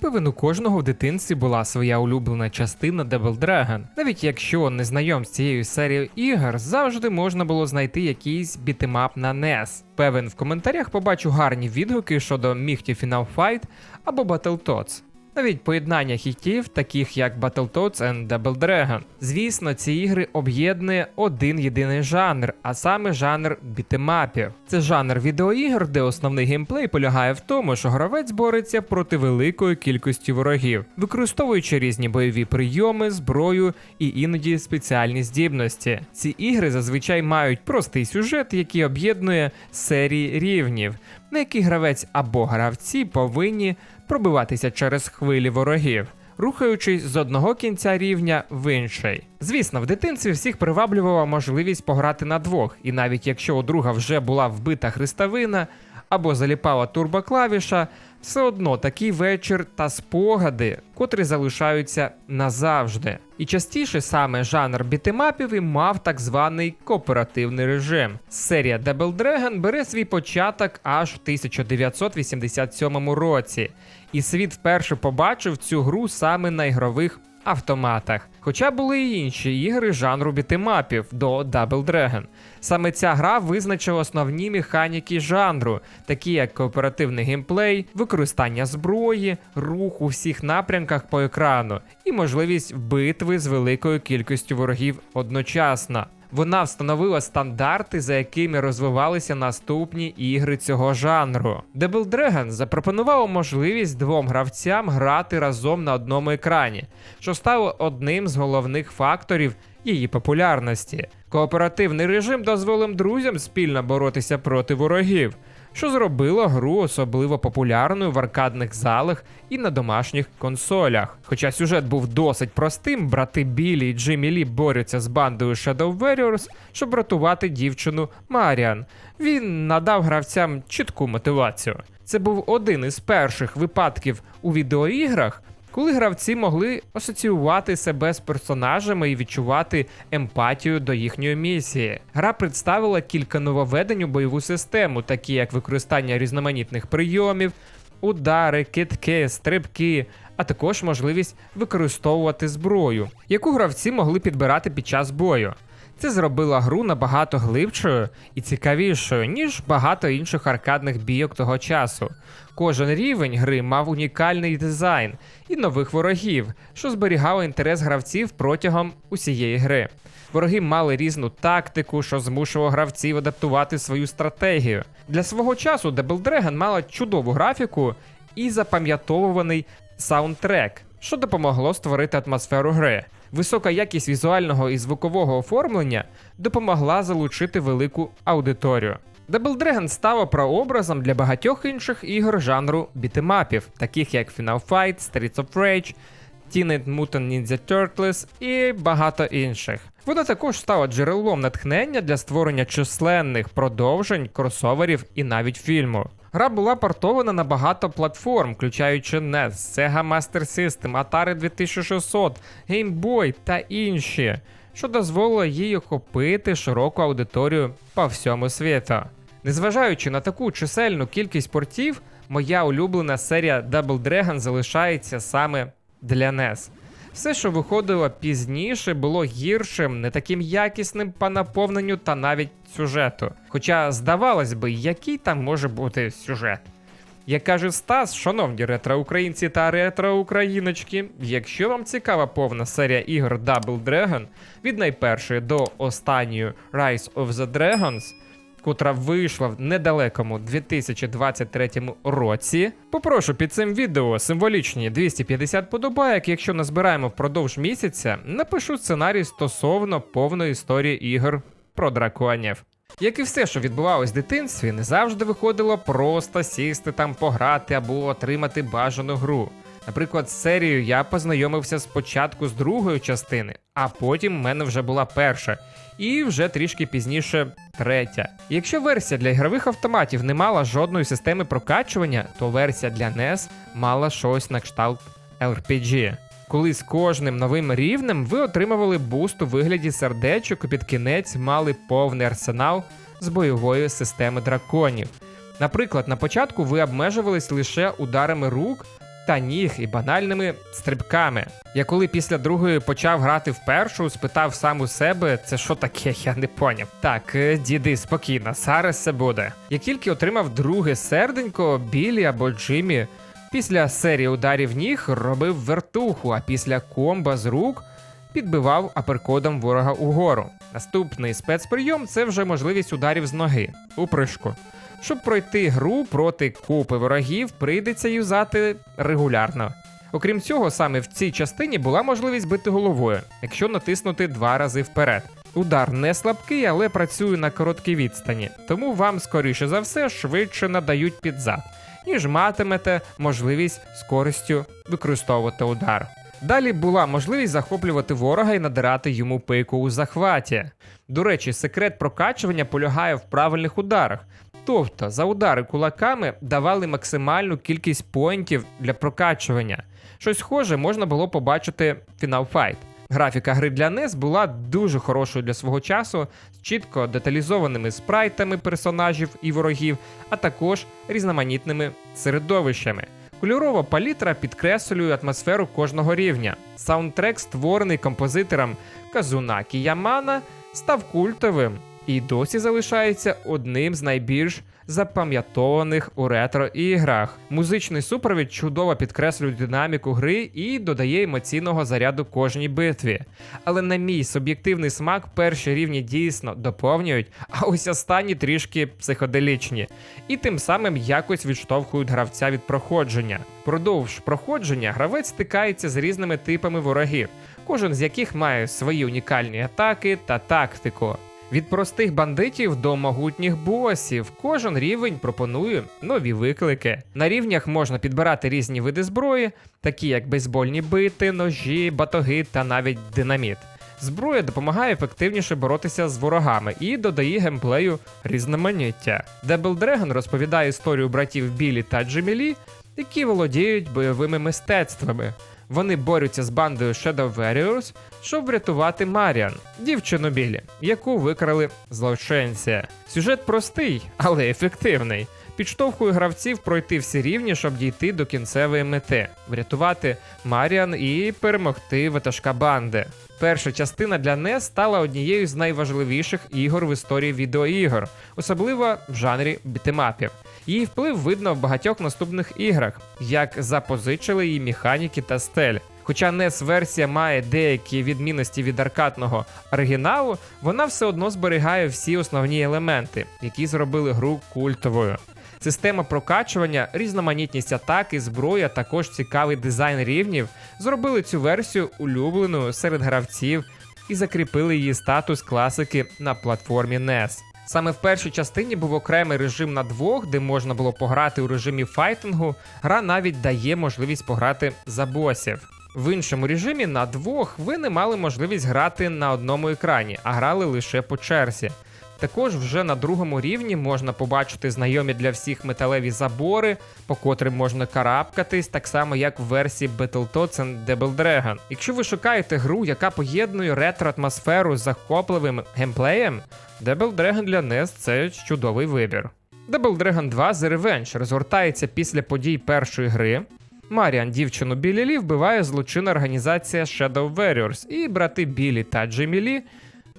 Певен у кожного в дитинстві була своя улюблена частина Devil Dragon. Навіть якщо не знайом з цією серією ігор, завжди можна було знайти якийсь бітемап на NES. Певен в коментарях побачу гарні відгуки щодо Міхті Final Fight або Battletoads. Навіть поєднання хітів, таких як Battletoads and Double Dragon. Звісно, ці ігри об'єднує один єдиний жанр, а саме жанр бітемапів. Це жанр відеоігр, де основний геймплей полягає в тому, що гравець бореться проти великої кількості ворогів, використовуючи різні бойові прийоми, зброю і іноді спеціальні здібності. Ці ігри зазвичай мають простий сюжет, який об'єднує серії рівнів, на які гравець або гравці повинні пробиватися через хвилі ворогів, рухаючись з одного кінця рівня в інший. Звісно, в дитинстві всіх приваблювала можливість пограти на двох, і навіть якщо у друга вже була вбита хрестовина або заліпала турбоклавіша, все одно такий вечір та спогади, котрі залишаються назавжди. І частіше саме жанр бітемапів і мав так званий кооперативний режим. Серія Double Dragon бере свій початок аж в 1987 році, і світ вперше побачив цю гру саме на ігрових автоматах. Хоча були й інші ігри жанру бітимапів до Double Dragon. Саме ця гра визначила основні механіки жанру, такі як кооперативний геймплей, використання зброї, рух у всіх напрямках по екрану і можливість битви з великою кількістю ворогів одночасно. Вона встановила стандарти, за якими розвивалися наступні ігри цього жанру. Double Dragon запропонувала можливість двом гравцям грати разом на одному екрані, що стало одним з головних факторів її популярності. Кооперативний режим дозволив друзям спільно боротися проти ворогів, що зробило гру особливо популярною в аркадних залах і на домашніх консолях. Хоча сюжет був досить простим, брати Білі і Джиммі Лі борються з бандою Shadow Warriors, щоб рятувати дівчину Маріан. Він надав гравцям чітку мотивацію. Це був один із перших випадків у відеоіграх, коли гравці могли асоціювати себе з персонажами і відчувати емпатію до їхньої місії. Гра представила кілька нововведень у бойову систему, такі як використання різноманітних прийомів, удари, китки, стрибки, а також можливість використовувати зброю, яку гравці могли підбирати під час бою. Це зробило гру набагато глибшою і цікавішою, ніж багато інших аркадних бійок того часу. Кожен рівень гри мав унікальний дизайн і нових ворогів, що зберігало інтерес гравців протягом усієї гри. Вороги мали різну тактику, що змушувало гравців адаптувати свою стратегію. Для свого часу Double Dragon мала чудову графіку і запам'ятовуваний саундтрек, що допомогло створити атмосферу гри. Висока якість візуального і звукового оформлення допомогла залучити велику аудиторію. Double Dragon стало прообразом для багатьох інших ігор жанру бітемапів, таких як Final Fight, Streets of Rage, Teenage Mutant Ninja Turtles і багато інших. Вона також стала джерелом натхнення для створення численних продовжень, кросоверів і навіть фільму. Гра була портована на багато платформ, включаючи NES, Sega Master System, Atari 2600, Game Boy та інші, що дозволило їй охопити широку аудиторію по всьому світу. Незважаючи на таку чисельну кількість портів, моя улюблена серія Double Dragon залишається саме для NES. Все, що виходило пізніше, було гіршим, не таким якісним по наповненню та навіть сюжету. Хоча, здавалось би, який там може бути сюжет. Як каже Стас, шановні ретро-українці та ретро-україночки, якщо вам цікава повна серія ігор Double Dragon від найпершої до останньої Rise of the Dragons, котра вийшла в недалекому 2023 році. Попрошу під цим відео символічні 250 подобайок. Якщо назбираємо впродовж місяця, напишу сценарій стосовно повної історії ігор про драконів. Як і все, що відбувалось в дитинстві, не завжди виходило просто сісти там пограти або отримати бажану гру. Наприклад, з серією я познайомився спочатку з другої частини, а потім в мене вже була перша, і вже трішки пізніше третя. Якщо версія для ігрових автоматів не мала жодної системи прокачування, то версія для NES мала щось на кшталт RPG. Коли з кожним новим рівнем ви отримували буст у вигляді сердечок і під кінець мали повний арсенал з бойової системи драконів. Наприклад, на початку ви обмежувались лише ударами рук та ніг і банальними стрибками. Я коли після другої почав грати в першу, спитав сам у себе, це що таке, я не поняв. Так, е, діди, спокійно, зараз все буде. Як тільки отримав друге серденько, Білі або Джиммі після серії ударів ніг робив вертуху, а після комба з рук підбивав аперкодом ворога угору. Наступний спецприйом це вже можливість ударів з ноги у прыжку. Щоб пройти гру проти купи ворогів, прийдеться юзати регулярно. Окрім цього, саме в цій частині була можливість бити головою, якщо натиснути два рази вперед. Удар не слабкий, але працює на короткій відстані, тому вам, скоріше за все, швидше надають під зад, ніж матимете можливість з користю використовувати удар. Далі була можливість захоплювати ворога і надирати йому пику у захваті. До речі, секрет прокачування полягає в правильних ударах. Тобто за удари кулаками давали максимальну кількість поінтів для прокачування. Щось схоже можна було побачити в Final Fight. Графіка гри для NES була дуже хорошою для свого часу, з чітко деталізованими спрайтами персонажів і ворогів, а також різноманітними середовищами. Кольорова палітра підкреслює атмосферу кожного рівня. Саундтрек, створений композитором Казунакі Ямана, став культовим і досі залишається одним з найбільш запам'ятованих у ретро-іграх. Музичний супровід чудово підкреслює динаміку гри і додає емоційного заряду кожній битві. Але на мій суб'єктивний смак перші рівні дійсно доповнюють, а ось останні трішки психоделічні, і тим самим якось відштовхують гравця від проходження. Продовж проходження гравець стикається з різними типами ворогів, кожен з яких має свої унікальні атаки та тактику. Від простих бандитів до могутніх босів кожен рівень пропонує нові виклики. На рівнях можна підбирати різні види зброї, такі як бейсбольні бити, ножі, батоги та навіть динаміт. Зброя допомагає ефективніше боротися з ворогами і додає геймплею різноманіття. Double Dragon розповідає історію братів Білі та Джемілі, які володіють бойовими мистецтвами. Вони борються з бандою Shadow Warriors, щоб врятувати Маріан, дівчину Білі, яку викрали злочинці. Сюжет простий, але ефективний. Підштовхує гравців пройти всі рівні, щоб дійти до кінцевої мети, врятувати Маріан і перемогти ватажка банди. Перша частина для NES стала однією з найважливіших ігор в історії відеоігор, особливо в жанрі бітемапів. Її вплив видно в багатьох наступних іграх, як запозичили її механіки та стель. Хоча NES версія має деякі відмінності від аркадного оригіналу, вона все одно зберігає всі основні елементи, які зробили гру культовою. Система прокачування, різноманітність атак і зброї, також цікавий дизайн рівнів зробили цю версію улюбленою серед гравців і закріпили її статус класики на платформі NES. Саме в першій частині був окремий режим на двох, де можна було пограти у режимі файтингу. Гра навіть дає можливість пограти за босів. В іншому режимі на двох ви не мали можливість грати на одному екрані, а грали лише по черзі. Також вже на другому рівні можна побачити знайомі для всіх металеві забори, по котрим можна карабкатись, так само як в версії Battletoads and Double Dragon. Якщо ви шукаєте гру, яка поєднує ретро-атмосферу з захопливим геймплеєм, Double Dragon для NES це чудовий вибір. Double Dragon 2 The Revenge розгортається після подій першої гри. Маріан, дівчину Білі Лі, вбиває злочинна організація Shadow Warriors, і брати Білі та Джиммі Лі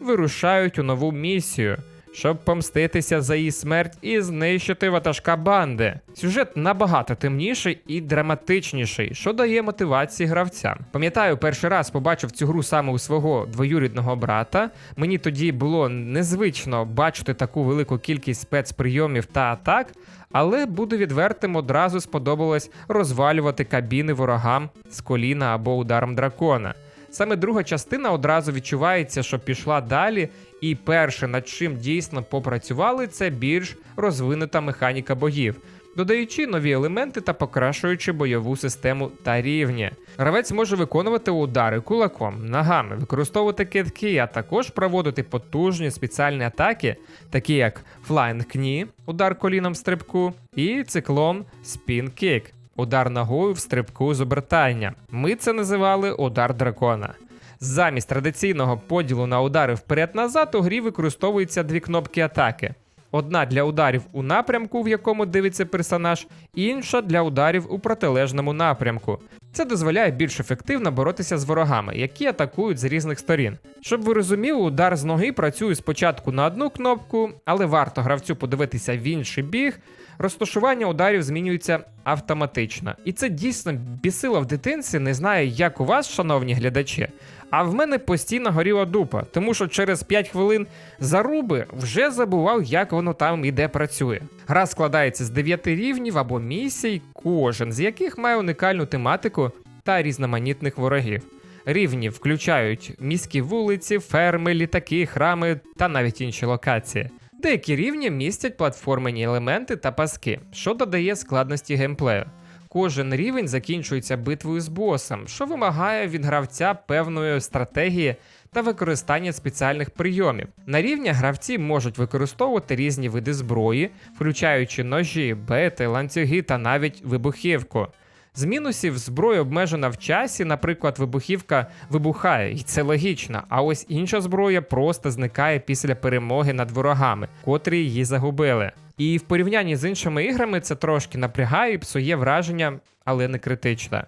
вирушають у нову місію, щоб помститися за її смерть і знищити ватажка банди. Сюжет набагато темніший і драматичніший, що дає мотивації гравцям. Пам'ятаю, перший раз побачив цю гру саме у свого двоюрідного брата. Мені тоді було незвично бачити таку велику кількість спецприйомів та атак. Але буду відвертим, одразу сподобалось розвалювати кабіни ворогам з коліна або ударом дракона. Саме друга частина одразу відчувається, що пішла далі, і перше, над чим дійсно попрацювали, це більш розвинута механіка богів, додаючи нові елементи та покращуючи бойову систему та рівні. Гравець може виконувати удари кулаком, ногами, використовувати китки, а також проводити потужні спеціальні атаки, такі як Flying Knee, удар коліном стрибку, і циклон Spin Kick, удар ногою в стрибку з обертання. Ми це називали удар дракона. Замість традиційного поділу на удари вперед-назад у грі використовуються дві кнопки атаки. Одна для ударів у напрямку, в якому дивиться персонаж, інша для ударів у протилежному напрямку. Це дозволяє більш ефективно боротися з ворогами, які атакують з різних сторін. Щоб ви розуміли, удар з ноги працює спочатку на одну кнопку, але варто гравцю подивитися в інший біг, розташування ударів змінюється автоматично. І це дійсно бісило в дитинці, не знаю, як у вас, шановні глядачі. А в мене постійно горіла дупа, тому що через 5 хвилин заруби вже забував, як воно там і де працює. Гра складається з 9 рівнів або місій, кожен з яких має унікальну тематику та різноманітних ворогів. Рівні включають міські вулиці, ферми, літаки, храми та навіть інші локації. Деякі рівні містять платформені елементи та паски, що додає складності геймплею. Кожен рівень закінчується битвою з босом, що вимагає від гравця певної стратегії та використання спеціальних прийомів. На рівнях гравці можуть використовувати різні види зброї, включаючи ножі, бети, ланцюги та навіть вибухівку. З мінусів зброя обмежена в часі, наприклад, вибухівка вибухає, і це логічно. А ось інша зброя просто зникає після перемоги над ворогами, котрі її загубили. І в порівнянні з іншими іграми це трошки напрягає і псує враження, але не критично.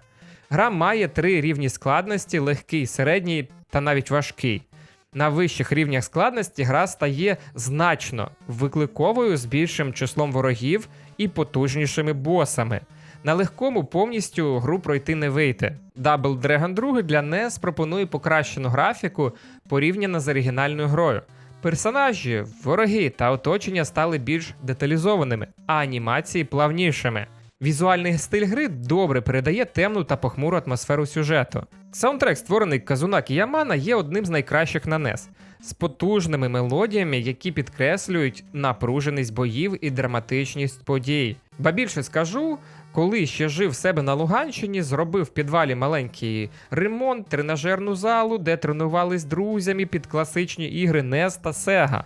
Гра має три рівні складності: легкий, середній та навіть важкий. На вищих рівнях складності гра стає значно викликовою з більшим числом ворогів і потужнішими босами. На легкому повністю гру пройти не вийти. Double Dragon 2 для NES пропонує покращену графіку порівняно з оригінальною грою. Персонажі, вороги та оточення стали більш деталізованими, а анімації плавнішими. Візуальний стиль гри добре передає темну та похмуру атмосферу сюжету. Саундтрек, створений Казунакі Ямана, є одним з найкращих на NES, з потужними мелодіями, які підкреслюють напруженість боїв і драматичність подій. Ба більше скажу, коли ще жив себе на Луганщині, зробив в підвалі маленький ремонт, тренажерну залу, де тренувались друзями під класичні ігри NES та Sega.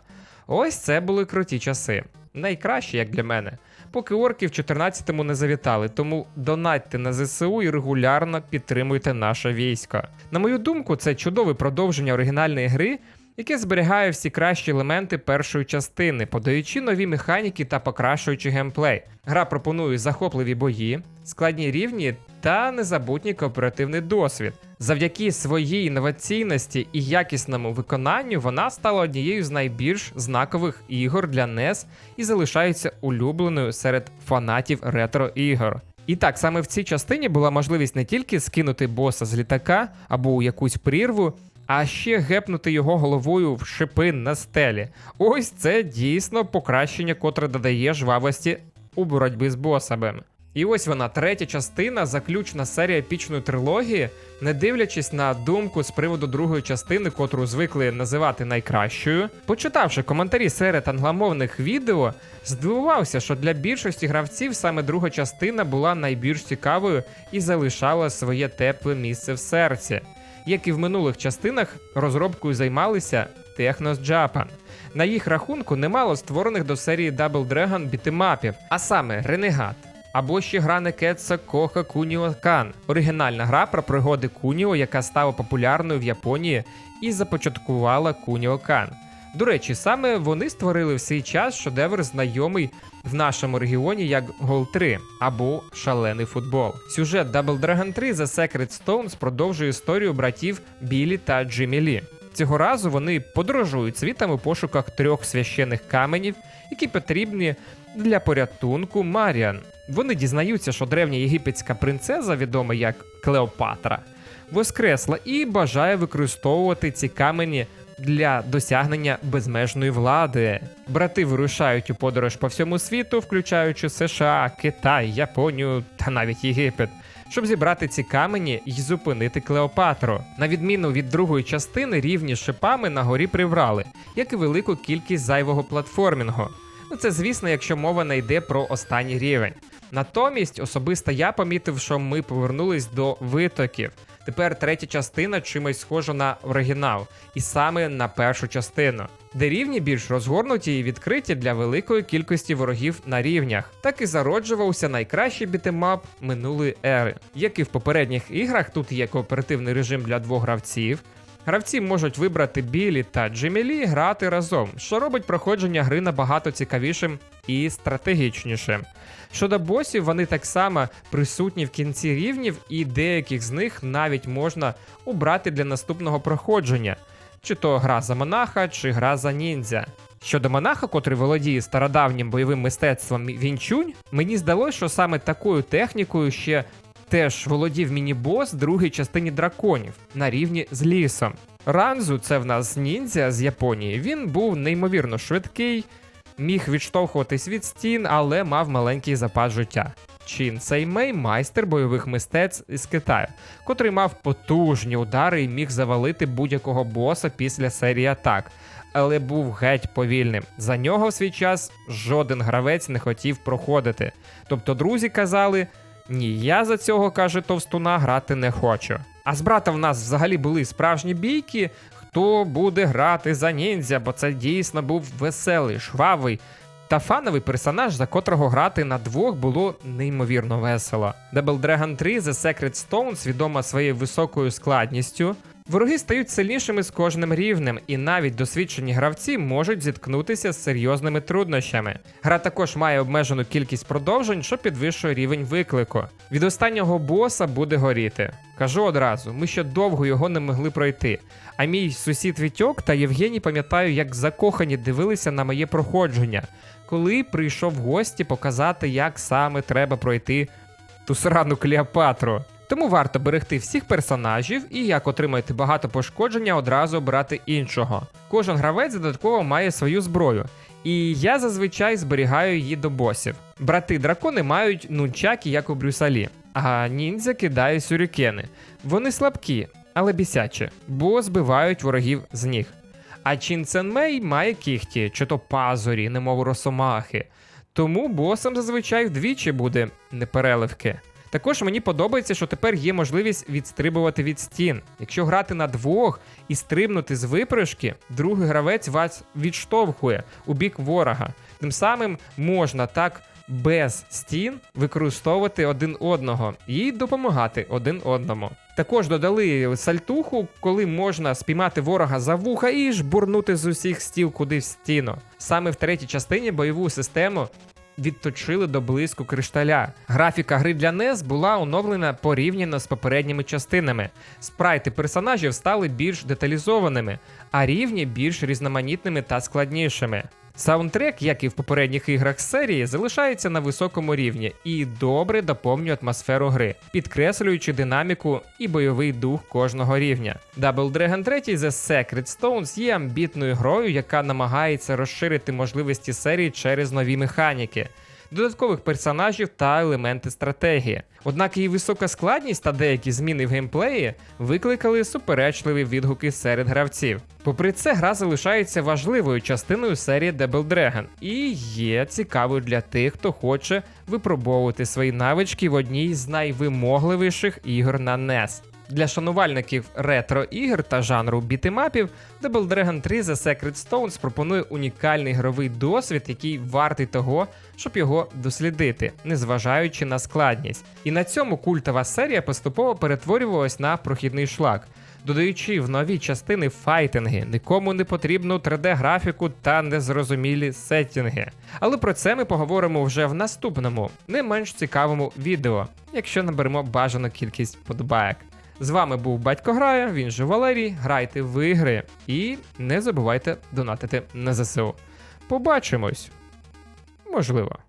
Ось це були круті часи. Найкращі, як для мене. Поки орки в 14-му не завітали, тому донатьте на ЗСУ і регулярно підтримуйте наше військо. На мою думку, це чудове продовження оригінальної гри, яке зберігає всі кращі елементи першої частини, подаючи нові механіки та покращуючи геймплей. Гра пропонує захопливі бої, складні рівні та незабутній кооперативний досвід. Завдяки своїй інноваційності і якісному виконанню вона стала однією з найбільш знакових ігор для NES і залишається улюбленою серед фанатів ретро-ігор. І так, саме в цій частині була можливість не тільки скинути боса з літака або у якусь прірву, а ще гепнути його головою в шипи на стелі. Ось це дійсно покращення, котре додає жвавості у боротьбі з босами. І ось вона, третя частина, заключна серія епічної трилогії, не дивлячись на думку з приводу другої частини, котру звикли називати найкращою. Почитавши коментарі серед англомовних відео, здивувався, що для більшості гравців саме друга частина була найбільш цікавою і залишала своє тепле місце в серці. Як і в минулих частинах, розробкою займалися Technos Japan. На їх рахунку немало створених до серії Double Dragon бітемапів, а саме Ренегат. Або ще гра Некетса Коха Куніо Кан. Оригінальна гра про пригоди Куніо, яка стала популярною в Японії і започаткувала Куніо Кан. До речі, саме вони створили в свій час шедевр, знайомий в нашому регіоні як Гол 3 або Шалений футбол. Сюжет Double Dragon 3 The Secret Stones продовжує історію братів Білі та Джиммі Лі. Цього разу вони подорожують світом у пошуках трьох священних каменів, які потрібні для порятунку Маріан. Вони дізнаються, що древня єгипетська принцеза, відома як Клеопатра, воскресла і бажає використовувати ці камені для досягнення безмежної влади. Брати вирушають у подорож по всьому світу, включаючи США, Китай, Японію та навіть Єгипет. Щоб зібрати ці камені і зупинити Клеопатру. На відміну від другої частини, рівні шипами на горі приврали, як і велику кількість зайвого платформінгу. Ну це звісно, якщо мова не йде про останній рівень. Натомість, особисто я помітив, що ми повернулись до витоків. Тепер третя частина чимось схожа на оригінал, і саме на першу частину, де рівні більш розгорнуті і відкриті для великої кількості ворогів на рівнях. Так і зароджувався найкращий бітемап минулої ери. Як і в попередніх іграх, тут є кооперативний режим для двох гравців. Гравці можуть вибрати Білі та Джемілі грати разом, що робить проходження гри набагато цікавішим і стратегічнішим. Щодо босів, вони так само присутні в кінці рівнів, і деяких з них навіть можна обрати для наступного проходження, чи то гра за монаха, чи гра за ніндзя. Щодо монаха, котрий володіє стародавнім бойовим мистецтвом Вінчунь, мені здалося, що саме такою технікою ще теж володів міні-бос другій частині драконів на рівні з лісом. Ранзу, це в нас ніндзя з Японії. Він був неймовірно швидкий, міг відштовхуватись від стін, але мав маленький запас життя. Чин Сеймей майстер бойових мистецтв із Китаю, котрий мав потужні удари і міг завалити будь-якого боса після серії атак, але був геть повільним. За нього в свій час жоден гравець не хотів проходити. Тобто друзі казали: ні, я за цього каже товстуна грати не хочу. А з брата в нас взагалі були справжні бійки. Хто буде грати за ніндзя, бо це дійсно був веселий, швавий та фановий персонаж, за котрого грати на двох було неймовірно весело. Double Dragon 3 The Secret Stones відома своєю високою складністю. Вороги стають сильнішими з кожним рівнем, і навіть досвідчені гравці можуть зіткнутися з серйозними труднощами. Гра також має обмежену кількість продовжень, що підвищує рівень виклику. Від останнього боса буде горіти. Кажу одразу, ми ще довго його не могли пройти. А мій сусід Вітьок та Євгеній пам'ятаю, як закохані дивилися на моє проходження, коли прийшов в гості показати, як саме треба пройти ту срану Клеопатру. Тому варто берегти всіх персонажів і як отримаєте багато пошкодження, одразу обрати іншого. Кожен гравець додатково має свою зброю, і я зазвичай зберігаю її до босів. Брати дракони мають нунчаки, як у Брюсалі, а ніндзя кидає сюрікени. Вони слабкі, але бісячі, бо збивають ворогів з ніг. А Чин Ценмей має кіхті, чи то пазурі, немов росомахи. Тому босом зазвичай вдвічі буде непереливки. Також мені подобається, що тепер є можливість відстрибувати від стін. Якщо грати на двох і стрибнути з випрыжки, другий гравець вас відштовхує у бік ворога. Тим самим можна так без стін використовувати один одного і допомагати один одному. Також додали сальтуху, коли можна спіймати ворога за вуха і жбурнути з усіх стіл куди в стіну. Саме в третій частині бойову систему відточили до блиску кришталя. Графіка гри для NES була оновлена порівняно з попередніми частинами. Спрайти персонажів стали більш деталізованими, а рівні більш різноманітними та складнішими. Саундтрек, як і в попередніх іграх серії, залишається на високому рівні і добре доповнює атмосферу гри, підкреслюючи динаміку і бойовий дух кожного рівня. Double Dragon 3 The Secret Stones є амбітною грою, яка намагається розширити можливості серії через нові механіки. Додаткових персонажів та елементи стратегії. Однак її висока складність та деякі зміни в геймплеї викликали суперечливі відгуки серед гравців. Попри це, гра залишається важливою частиною серії Double Dragon і є цікавою для тих, хто хоче випробовувати свої навички в одній з найвимогливіших ігор на NES. Для шанувальників ретро-ігр та жанру бітемапів Double Dragon 3 The Secret Stones пропонує унікальний ігровий досвід, який вартий того, щоб його дослідити, незважаючи на складність. І на цьому культова серія поступово перетворювалась на прохідний шлак. Додаючи в нові частини файтинги, нікому не потрібну 3D-графіку та незрозумілі сеттінги. Але про це ми поговоримо вже в наступному, не менш цікавому відео, якщо наберемо бажану кількість подобаєк. З вами був Батько Грає, він же Валерій. Грайте в ігри і не забувайте донатити на ЗСУ. Побачимось! Можливо.